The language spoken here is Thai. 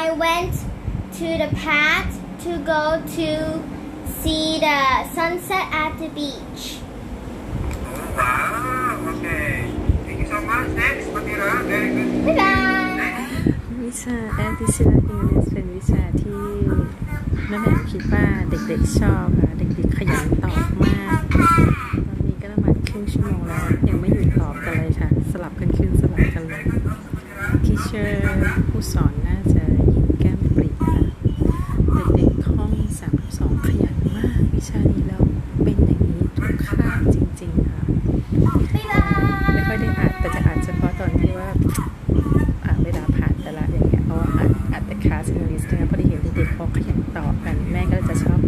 to the path to go to see the sunset at the beach. Oh, wow. Okay. Thank you so much. Next, Matira. Very good. Bye bye. Next. วิชาแอ d ดิช i น l อิงลิสเป็นวิชาที่แม่แหม่มคิดว่าเด็กๆชอบค่ะ เด็กๆขยันตอบมาก ตอนนี้ก็ประมาณครึ่งชั่วโมงแล้ว ยังไม่หยุดตอบกันเลยค่ะ สลับกันขึ้นสลับกันลงทีเชอร์ผู้สอนน่าจะานี้แล้วเป็นอย่างนี้ทุกข้างจริง ๆ ค่ะ ไม่ค่อยได้อ่านแต่จะอ่านเฉพาะตอนที่ว่าอ่านเวลาผ่านแต่ละอย่างเงี้ยเพราะว่าอัดอัดแต่คาสเนริสต์นะพอดีเห็นเด็กๆเขาขยันตอบกันแม่ก็จะชอบ